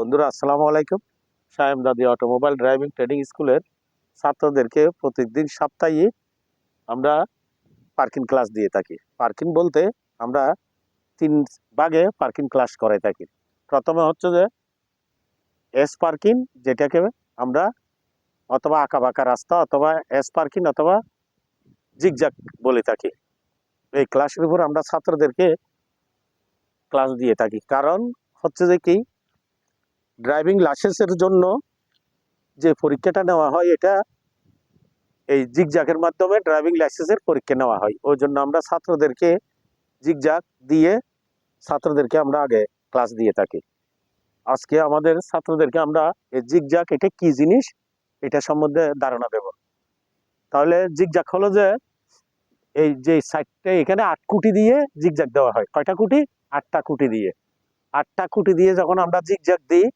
বন্ধুরা, আসসালামু আলাইকুম। সায়েম দাদি অটোমোবাইল ড্রাইভিং ট্রেনিং স্কুলের ছাত্রদেরকে প্রতিদিন সপ্তাহে আমরা পার্কিং ক্লাস দিয়ে থাকি। পার্কিং বলতে আমরা তিন ভাগে পার্কিং ক্লাস করে থাকি। প্রথমে হচ্ছে যে এস পার্কিং যেটাকে আমরা অথবা আঁকা বাঁকা রাস্তা অথবা এস পার্কিং অথবা জিগজাক বলে থাকি। এই ক্লাসের উপর আমরা ছাত্রদেরকে ক্লাস দিয়ে থাকি। কারণ হচ্ছে যে কি ড্রাইভিং লাইসেন্সের জন্য যে পরীক্ষাটা নেওয়া হয়, এটা এই জিগজাগের মাধ্যমে ড্রাইভিং লাইসেন্সের পরীক্ষা নেওয়া হয়। ওই জন্য আমরা ছাত্রদেরকে জিগজাগ দিয়ে ছাত্রদেরকে আমরা আগে ক্লাস দিয়ে থাকি। আজকে আমাদের ছাত্রদেরকে আমরা এই জিগজাগ এটা কি জিনিস? এটা সম্বন্ধে ধারণা দেব। তাহলে জিগজাগ হলো যে এই যে সাইডটা এখানে আট কুটি দিয়ে জিগজাগ দেওয়া হয়। কয়টা কুটি? আটটা কুটি দিয়ে। আটটা কুটি দিয়ে যখন আমরা জিগজাগ দিই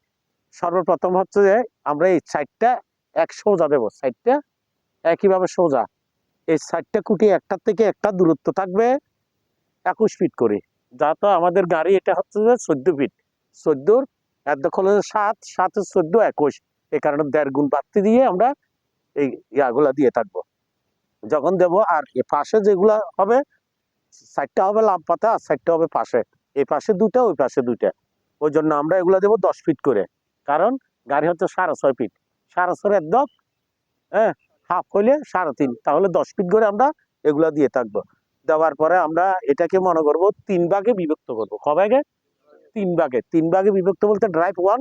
সর্বপ্রথম হচ্ছে যে আমরা এই সাইডটা এক সোজা দেবো। সাইডটা একইভাবে সোজা। এই সাইডটা কুটি একটার থেকে একটা দূরত্ব থাকবে একুশ ফিট করে। যা তো আমাদের গাড়ি, এটা হচ্ছে যে চোদ্দ ফিট। চোদ্দোর এর দখল সাত সাত চোদ্দ একুশ। এই কারণে দেড় গুণ বাড়তি দিয়ে আমরা এই ইয়াগুলা দিয়ে থাকব। যখন দেব আর এ পাশে যেগুলা হবে, সাইডটা হবে লাভ পাতা আর সাইডটা হবে পাশে। এই পাশে দুটা ওই পাশে দুইটা। ওই জন্য আমরা এগুলা দেবো দশ ফিট করে। কারণ গাড়ি হচ্ছে সাড়ে ছয় ফিট সাড়ে ছয় একদম হ্যাঁ হাফ হইলে সাড়ে তিন। তাহলে দশ ফিট করে আমরা এগুলা দিয়ে থাকব। দেওয়ার পরে আমরা এটাকে মনে করব তিন ভাগে বিভক্ত করব। ক ভাগে? তিন ভাগে। তিন ভাগে বিভক্ত বলতে drive one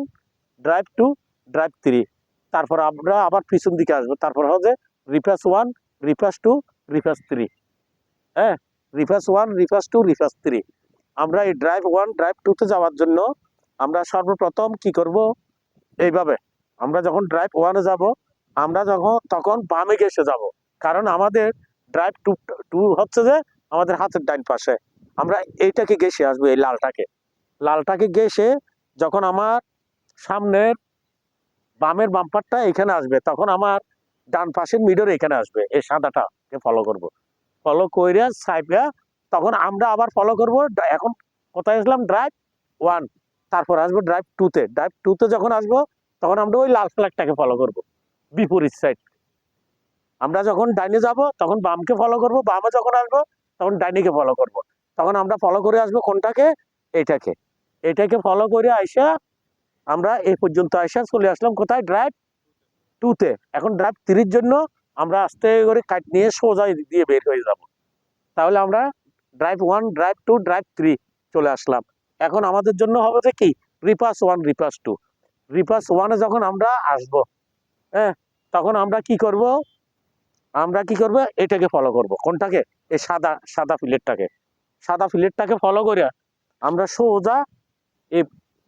drive two drive three তারপর আমরা আবার পিছন দিকে আসব। তারপর হচ্ছে reverse one reverse two reverse three হ্যাঁ reverse one reverse two reverse three আমরা এই ড্রাইভ ওয়ান ড্রাইভ টুতে যাওয়ার জন্য আমরা সর্বপ্রথম কি করব? এইভাবে। আমরা যখন ড্রাইভ ওয়ানে যাব, আমরা যখন, তখন বামে গেসে যাব। কারণ আমাদের ড্রাইভ টু টু হচ্ছে যে আমাদের হাতের ডাইন পাশে। আমরা এইটাকে গেসে আসব, এই লালটাকে। লালটাকে গেসে যখন আমার সামনের বামের বাম্পারটা এখানে আসবে, তখন আমার ডান পাশের মিডর এখানে আসবে, এই সাদাটাকে ফলো করব। ফলো কইরা সাইপা তখন আমরা আবার ফলো করব। এখন কোথায় আসলাম? ড্রাইভ ওয়ান তারপর আসব ড্রাইভ টুতে ড্রাইভ টুতে যখন আসব, তখন আমরা ওই লাল ফ্ল্যাগটাকে ফলো করব বিপরীত সাইড আমরা যখন ডাইনে যাব, তখন বামকে ফলো করব, বামে যখন আসব, তখন ডাইনিকে ফলো করব। তখন আমরা ফলো করে আসব কোনটাকে? এটাকে। এটাকে ফলো করে আইসা আমরা এই পর্যন্ত আইসা চলে আসলাম কোথায়? ড্রাইভ টুতে এখন ড্রাইভ থ্রির জন্য আমরা আস্তে করে কাট নিয়ে সোজা দিয়ে বের হয়ে যাব। তাহলে আমরা drive one drive two drive three চলে আসলাম। এখন আমাদের জন্য হবে যে কি? রিপাস ওয়ান রিপাস টু রিপাস ওয়ানে যখন আমরা আসব হ্যাঁ তখন আমরা কি করব? আমরা কি করব? এটাকে ফলো করব। কোনটাকে? এই সাদা সাদা ফিলেটটাকে সাদা ফিলেটটাকে ফলো করে আমরা সোজা এই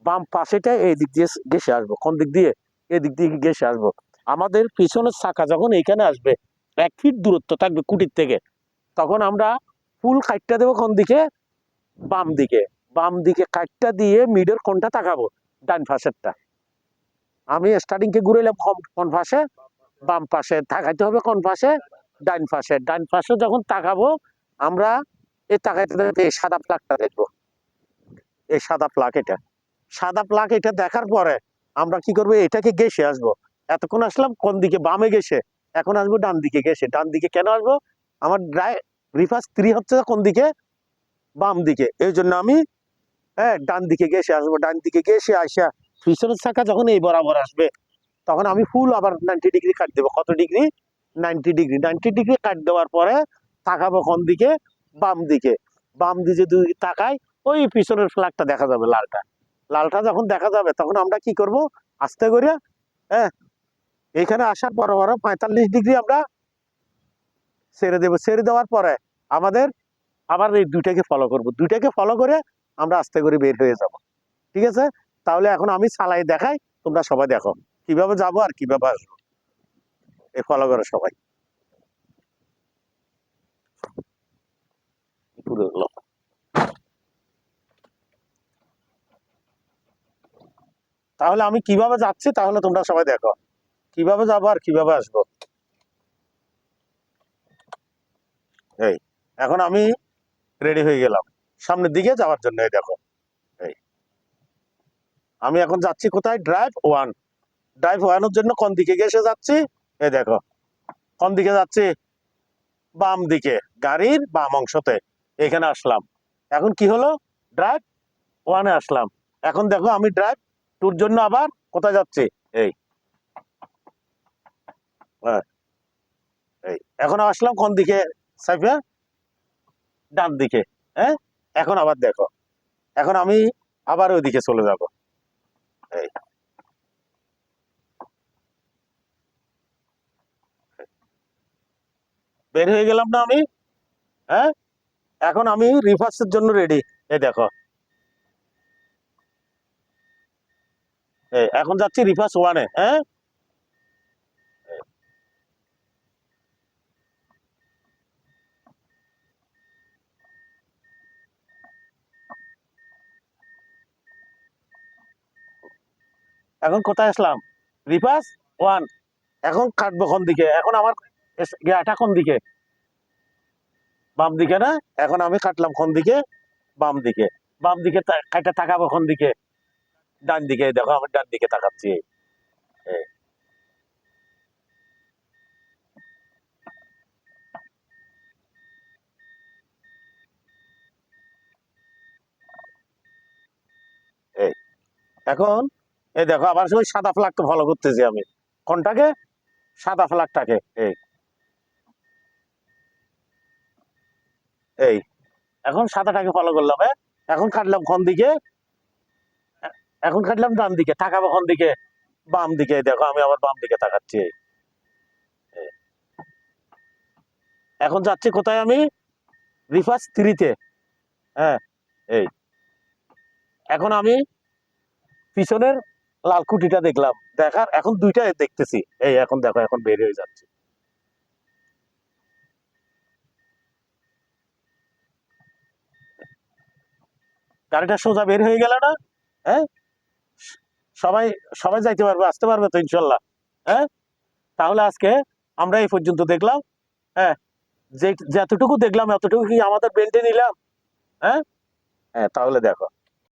বাম পাশেটা এই দিক দিয়ে গেসে আসব। কোন দিক দিয়ে? এদিক দিয়ে গেসে আসব। আমাদের পিছনের চাকা যখন এইখানে আসবে, এক ফিট দূরত্ব থাকবে কুটির থেকে, তখন আমরা ফুল কাটটা দেবো কোন দিকে? বাম দিকে। বাম দিকে কাটটা দিয়ে মিডের কোনটা তাকাবো, ডান পাশেরটা। আমি স্টার্টিংকে ঘুরাইলাম কোন- পাশে? বাম পাশে। তাকাইতে হবে কোন পাশে? ডান পাশে। ডান পাশে যখন তাকাবো, আমরা এই তাকাইতে এই সাদা প্লাগটা দেখব। এই সাদা প্লাগ এটা। সাদা প্লাগ এটা দেখার পরে আমরা কি করব? এটাকে গেসে আসব। এতক্ষণ আসলাম, কোন দিকে? বামে গেছে এখন আসব ডান দিকে গেছে ডান দিকে কেন আসব? আমার ড্রাই রিফার্স থ্রি হচ্ছে কোন দিকে? বাম দিকে। এই জন্য আমি হ্যাঁ ডান দিকে গেছে আসব, ডান দিকে গেছে আসা পিছনের চাকা যখন এই বরাবর আসবে, তখন আমি ফুল আবার নাইনটি ডিগ্রি কাট দেবো। কত degree ninety degree ninety degree cut দেওয়ার পরে তাকাবো কোন দিকে? বাম দিকে। বাম দিকে দুই তাকাই, ওই পিছনের ফ্ল্যাগটা দেখা যাবে লালটা। লালটা যখন দেখা যাবে, তখন আমরা কি করব? আস্তে করে হ্যাঁ এখানে আসার পর পর পঁয়তাল্লিশ ডিগ্রি আমরা ছেড়ে দেবো। ছেড়ে দেওয়ার পরে আমাদের আবার এই দুইটাকে ফলো করব। দুইটাকে ফলো করে আমরা আস্তে করে বের হয়ে যাব। ঠিক আছে? তাহলে এখন আমি চালাই দেখাই, তোমরা সবাই দেখো। কীভাবে যাব আর কীভাবে আসব। এ ফলো করো সবাই। তাহলে আমি কীভাবে যাচ্ছি, তাহলে তোমরা সবাই দেখো। কীভাবে যাব আর কীভাবে আসব। এই, এখন আমি রেডি হয়ে গেলাম। সামনের দিকে যাওয়ার জন্য এই দেখো। এই। আমি এখন যাচ্ছি কোথায়? ড্রাইভ ওয়ান ড্রাইভ ওয়ানের জন্য কোন দিকে গেছে যাচ্ছি? এই দেখো। কোন দিকে যাচ্ছি? বাম দিকে গাড়ির বাম অংশতে। এখানে আসলাম। এখন কি হলো? ড্রাইভ ওয়ানে আসলাম। এখন দেখো আমি ড্রাইভ টুর জন্য আবার কোথায় যাচ্ছি? এই। হ্যাঁ, এই। এখন আসলাম কোন দিকে? সাইফিয়া ডান দিকে। হ্যাঁ? এখন আবার দেখো। এখন আমি আবার ওইদিকে চলে যাব। এই। বের হয়ে গেলাম না আমি? হ্যাঁ? এখন আমি রিভার্সের জন্য রেডি এই দেখো। এই, এখন যাচ্ছি রিভার্স ওয়ানে হ্যাঁ? এখন কোথায় আসলাম? রিপাস? ওয়ান। এখন কাটবো কোন দিকে? এখন আমার ইয়াটা কোন দিকে? বাম দিকে না? এখন আমি কাটলাম কোন দিকে? বাম দিকে। বাম দিকে কাইটা তাকাবো কোন দিকে? ডান দিকে, দেখো আমি ডান দিকে তাকাচ্ছি। এখন এই দেখো, আবার ওই সাদা ফ্ল্যাগটা ফলো করতেছি আমি। কোনটাকে? সাদা ফ্ল্যাগটাকে এই। এই। এখন সাদাটাকে ফলো করলাম হ্যাঁ? এখন কাটলাম কোন দিকে? এখন কাটলাম ডান দিকে, তাকাবো কোন দিকে? বাম দিকে দেখো, আমি আবার বাম দিকে তাকাচ্ছি। এখন যাচ্ছি কোথায় আমি? রিফার্স থ্রিতে হ্যাঁ? এই। এখন আমি পিছনের লাল কুটিটা দেখলাম। দেখার এখন দুইটা দেখতেছি। এই এখন দেখো, এখন বের হয়ে যাচ্ছে। গাড়িটা সোজা বের হয়ে গেল না? হ্যাঁ? সবাই সবাই যাইতে পারবে, আসতে পারবে তো ইনশাল্লাহ। হ্যাঁ? তাহলে আজকে আমরা এই পর্যন্ত দেখলাম। হ্যাঁ? যে, যতটুকু দেখলাম, এতটুকু কি আমাদের বেল্টে নিলাম? হ্যাঁ? হ্যাঁ তাহলে দেখো।